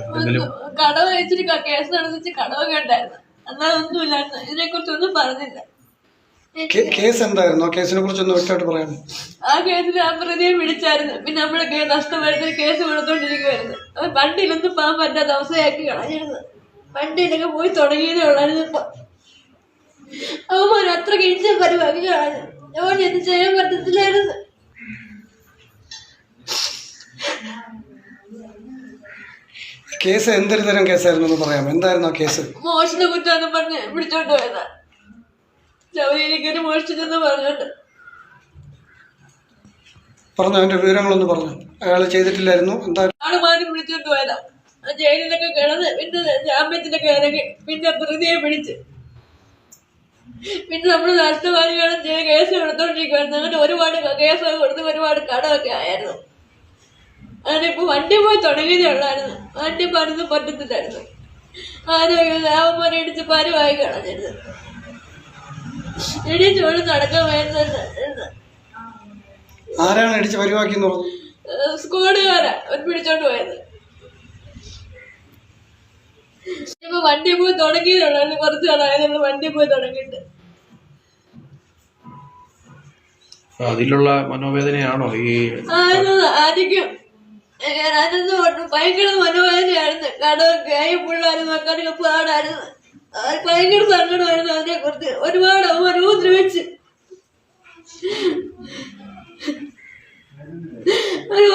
കടവ് വെച്ചിട്ട് കേസ് നടന്നിട്ട് കടവൊക്കെ ഉണ്ടായിരുന്നു എന്നാൽ ഒന്നുമില്ലായിരുന്നു ഇതിനെ കുറിച്ചൊന്നും പറഞ്ഞില്ല. കേസ് എന്തായിരുന്നു? കേസിനെ കുറിച്ച് ഒന്ന് വ്യക്തമായിട്ട് പറയാം ആ കേസിൽ ആ പ്രതിയെ വിളിച്ചായിരുന്നു. പിന്നെ നമ്മളെ കേ- നഷ്ടപ്പെടുത്തി കേസ് കൊടുത്തോണ്ടിരിക്കുവായിരുന്നു. വണ്ടിയിലൊന്നും പോകാൻ പറ്റാത്ത അവസ്ഥയാക്കി കളഞ്ഞിരുന്നു. വണ്ടിയിലൊക്കെ പോയി തുടങ്ങിയതേ ഉള്ളായിരുന്നു. ഇപ്പൊ അവന്മാർ അത്ര കിഴിച്ച പരിപാടി കളഞ്ഞു. അവൻ എന്ത് ചെയ്യാൻ പറ്റത്തില്ലായിരുന്നു. കേസ് എന്തൊരു തരം കേസായിരുന്നു എന്ന് പറയാം എന്തായിരുന്നു ആ കേസ്? മോഷണ കുറ്റാന്ന് പറഞ്ഞ് പിടിച്ചോണ്ട് പോയതാ. ചവരിയിലേക്ക് മോഷിച്ചെന്ന് പറഞ്ഞോണ്ട്. പറഞ്ഞു അവന്റെ വിവരങ്ങളൊന്ന് പറഞ്ഞു. അയാൾ ചെയ്തിട്ടില്ലായിരുന്നു. എന്താ? ആൾ മാറി പിടിച്ചോണ്ട് പോയതാ. ആ ജയിലിലൊക്കെ കിടന്ന് പിന്നെ ജാമ്യത്തിലൊക്കെ ഇറങ്ങി പിന്നെ പ്രതിയെ പിടിച്ച്. പിന്നെ നമ്മൾ നഷ്ടപരിഹാരം ചെയ്ത് കേസ് കൊടുത്തോണ്ടിരിക്കുവായിരുന്നു അങ്ങനെ ഒരുപാട് കേസൊക്കെ കൊടുത്ത് ഒരുപാട് കടമൊക്കെ ആയിരുന്നു. അങ്ങനെ ഇപ്പൊ വണ്ടി പോയി തുടങ്ങിയതേ ഉള്ളായിരുന്നു. വണ്ടി പണിത് പറ്റത്തില്ലായിരുന്നു ആരോഗ്യം ലാഭം ഇടിച്ച് പരുവായി കളഞ്ഞിരുന്നു. ഇടി ചോട് നടക്കാൻ വരുന്നത് ആരാണ് ഇടിച്ച് പരിവാക്കി സ്കൂളുകാരാ ഒരു പിടിച്ചോണ്ട് പോയത്. ഇപ്പൊ വണ്ടി പോയി തുടങ്ങിയതുള്ളു കുറച്ച് നാളായത് വണ്ടി പോയി തുടങ്ങിയിട്ട്. അതിലുള്ള മനോവേദനയാണോ ഈ ആയിരുന്നു ആദ്യം പറഞ്ഞു. ഭയങ്കര മനോവേദനയായിരുന്നു. കടമൊക്കെ ആയി പിള്ളേരും നോക്കാനൊക്കെ പാടായിരുന്നു. അത് ഭയങ്കര സങ്കടമായിരുന്നു അതിനെ കുറിച്ച് ഒരുപാട് അവന്മാർ ഉപദ്രവിച്ച് ഒരു